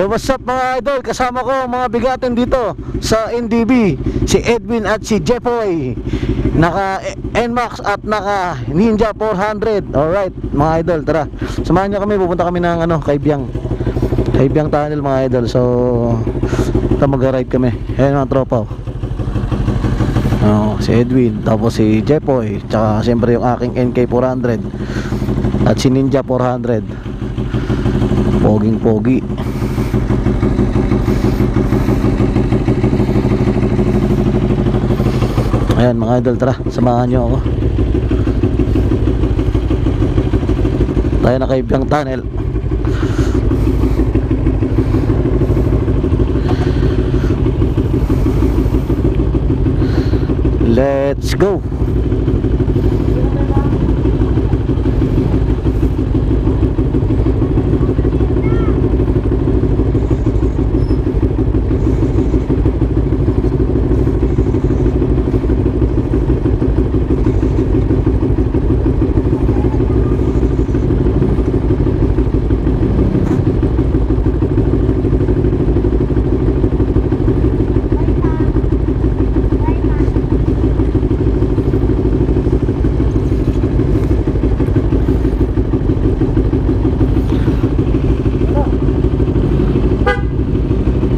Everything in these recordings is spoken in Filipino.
Yo, what's up mga idol? Kasama ko mga bigatin dito sa NDB. Si Edwin at si Jeffoy. Naka NMAX at naka Ninja 400. Alright, mga idol, tara. Samahan niyo kami, pupunta kami ng ano. Kay Biang Tunnel mga idol. So, ito mag-ride kami. Ayan mga tropa. oh. Oh, si Edwin, tapos si Jeffoy, tsaka siyempre yung aking NK400 at si Ninja 400. Poging Ayan mga idol, tara, samahan nyo ako. Tayo na kay Biang Tunnel. Let's go.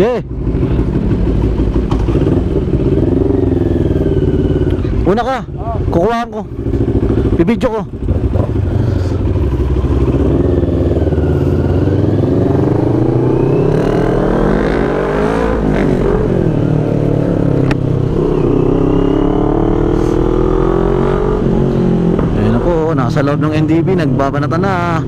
Okay. Una ka. Kukuhaan ko. Bibidyo ko. Ayun na po, nasa loob ng NDB, nagbabanatan na.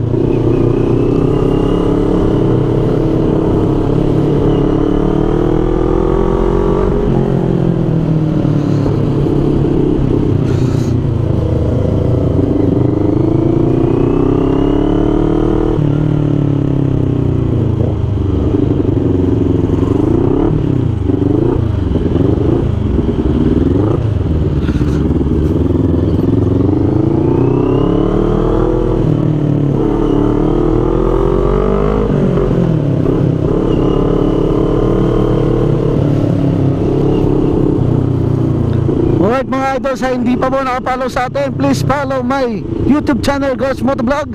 Idol, sa hindi pa po nakapollow sa atin, please follow my YouTube channel, Gars Motovlog.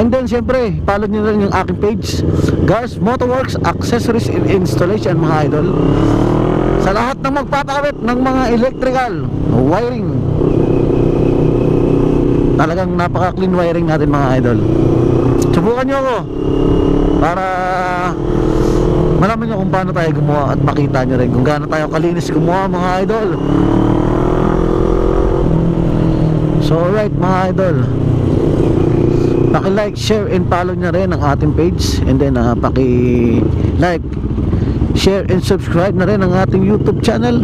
And then syempre, follow nyo rin yung aking page, Gars Motorworks Accessories and Installation mga idol. Sa lahat ng magpapakabit ng mga electrical, wiring. Talagang napaka-clean wiring natin mga idol. Subukan nyo ako para malaman nyo kung paano tayo gumawa at makita nyo rin kung gaano tayo kalinis gumawa mga idol. So alright mga idol. Paki-like, share and follow nyo rin ang ating page. And then uh, paki-like, share and subscribe na rin ang ating YouTube channel.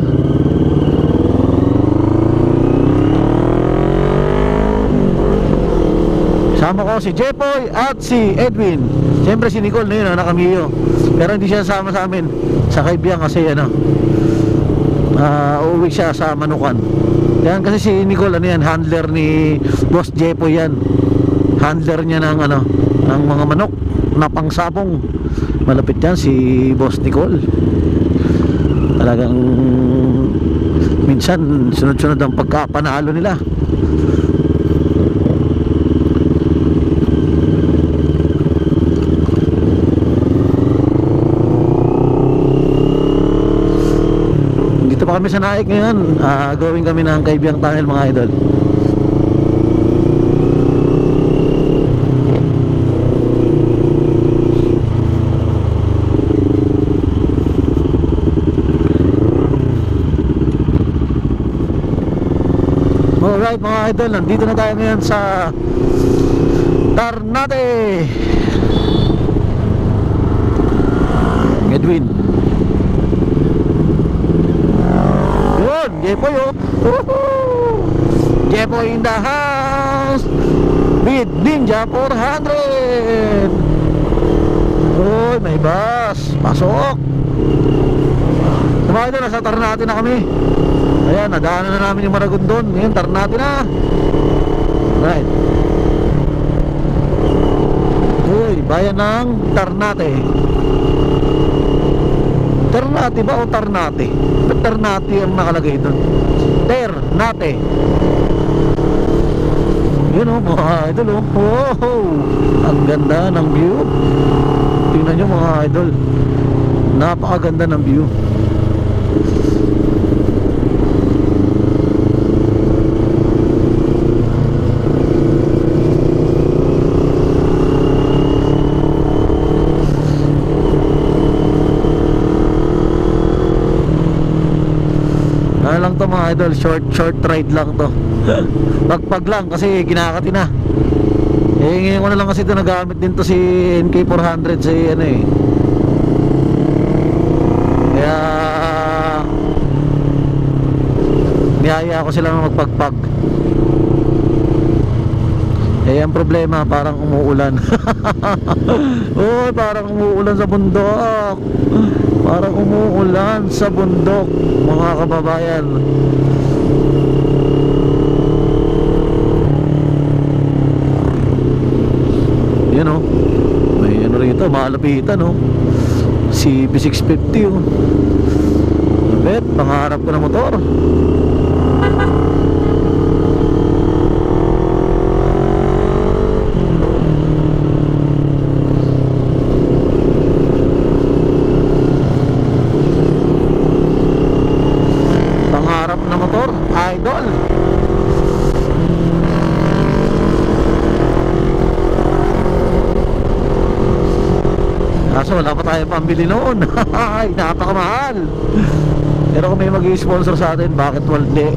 Sama ko si Jepoy at si Edwin. Siyempre si Nicole na yun, ah, nakamiyo. Pero hindi siya sama sa amin. Sa kaibigan kasi ano uh, Uuwi siya sa Manukan yan kasi si Nicole ano yan, handler ni Boss Jepo yan. Handler niya ng ano, ng mga manok na pangsabong. Malapit yan si Boss Nicole. Talagang minsan sunod-sunod ang pagkapanalo nila. Pa kami sa Naik ngayon. Ah, going kami ng Kaibiyang Tunnel mga idol. Alright mga idol, nandito na tayo ngayon sa Tarnate Edwin Yun, Jepoy oh. Woohoo! In the house with Ninja 400. Uy, may bus. Pasok. Tumayo na, nasa Tarnate na kami. Ayan, nadaanan na namin yung Maragondon. Ngayon, Tarnate na. Right. Uy, bayan ng Tarnate. Ternate ba o Tarnate? Ternate ang nakalagay doon? Ternate. Yun o, mga idol o. Wow! Ang ganda ng view. Tingnan nyo mga idol. Napakaganda ng view. Ano lang to mga idol, short short ride lang to. Pagpag lang kasi kinakati na. Eh ngayon ko na lang kasi ito nagamit din to si NK400 si ano eh. Kaya niyaya ko sila magpagpag. Eh ang problema parang umuulan. oh, parang umuulan sa bundok. Parang umuulan sa bundok, mga kababayan. Yan oh. May ano rito, malapitan oh. CB650 oh. Bet, pangarap ko na motor. Pangarap na motor, idol. Kaso wala pa tayo pambili noon. Ay, napakamahal. Pero kung may mag-sponsor sa atin, bakit walde?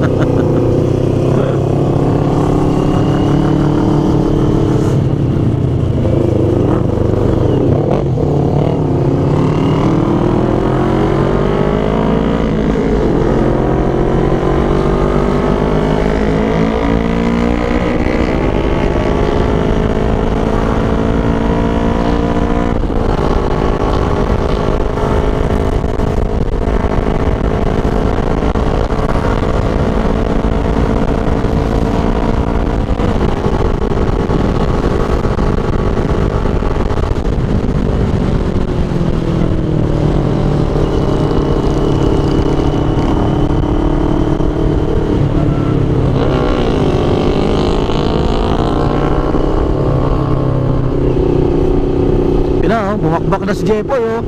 Pila oh, bumakbak na si Jepoy oh.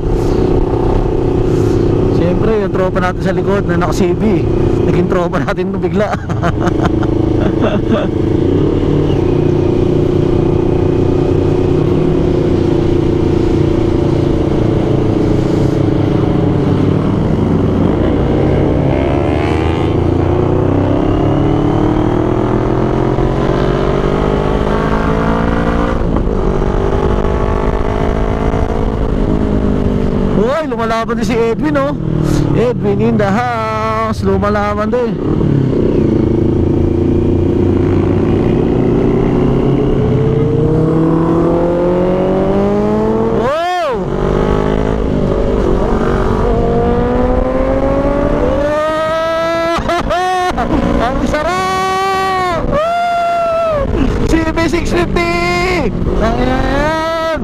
Siyempre, yung tropa natin sa likod na naka-CB Naging tropa natin nung bigla Uy, lumalaban din si Edwin oh Edwin in the house Lumalaban din! Woo! CB650! Ayan!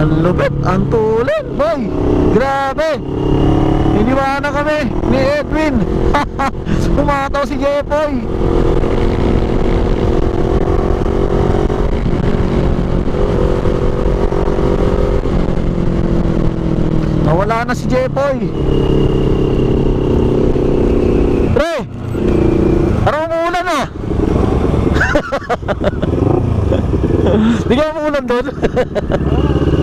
Ang lupit, ang tulin, boy. Grabe. Iniwanan kami ni Edwin. Pumataw si Jepoy. Nawala na si Jepoy. Pre! Parang umuulan ah. Di ka umuulan doon?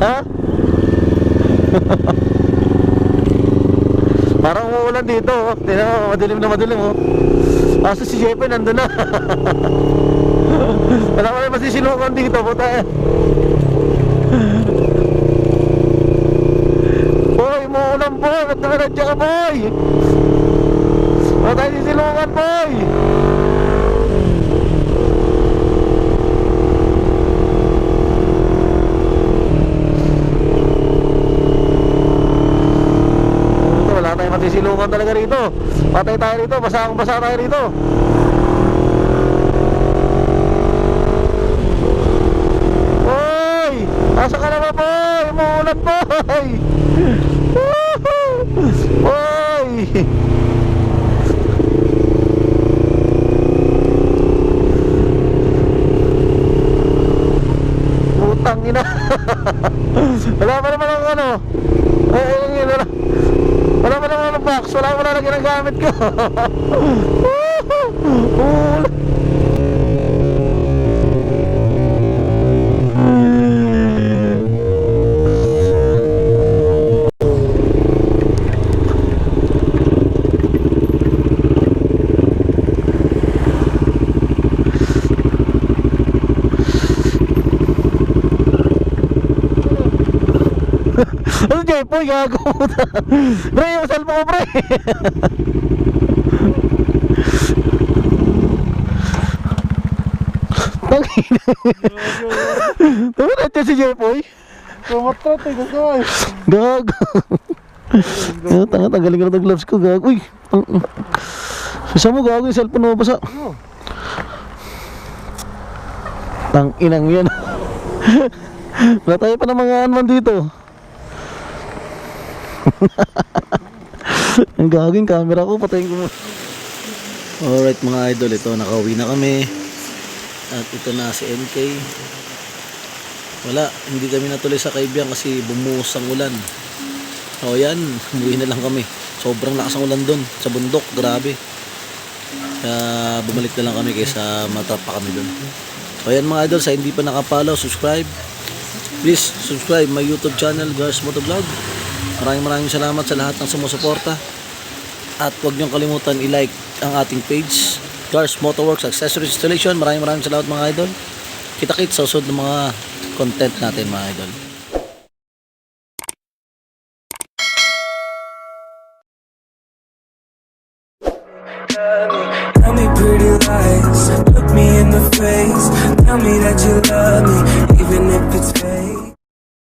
ha? Parang umuulan dito oh. Tingnan mo, madilim na madilim oh. Asa si Jeppe nandun na. Wala ko na masisinukan dito, puta. Boy, muulan po. Ba't naman nandiyan ka, boy? Wala tayo sisilungan, boy. Ito, matisilungan talaga rito. Patay tayo rito, basang basa tayo rito. Hoy! Asa ka naman, boy? Umuulan, boy! Boy! Putang ina. wala pa naman ang ano. Ay, ay, pa naman ang box. Wala pa naman ang gamit ko. Ulan. Ano po, gago puta. Pre, yung cellphone ko, pre. Tama na dyan si Jepoy. Kumatot eh, gagawin. Gago. Ano, tanga, tanggalin ko na ng gloves ko, gago. Uy, ang... Sasa mo, gago yung cellphone mo basa. Tang inang yan. Wala tayo pa ng mga anman dito. Ang gagawin camera ko, patayin ko mo. Alright mga idol, ito nakauwi na kami. At ito na si MK. Wala, hindi kami natuloy sa kaibigan kasi bumuhos ang ulan. O yan, umuwi na lang kami. Sobrang lakas ang ulan doon, sa bundok, grabe. Kaya bumalik na lang kami kaysa matrap pa kami doon. O yan mga idol, sa hindi pa nakapalaw, subscribe. Please, subscribe my YouTube channel, Gars Motovlog. Maraming maraming salamat sa lahat ng sumusuporta. At huwag niyong kalimutan i-like ang ating page, Gars Motorworks Accessories Installation. Maraming maraming salamat mga idol. Kita-kits sa susunod ng mga content natin mga idol.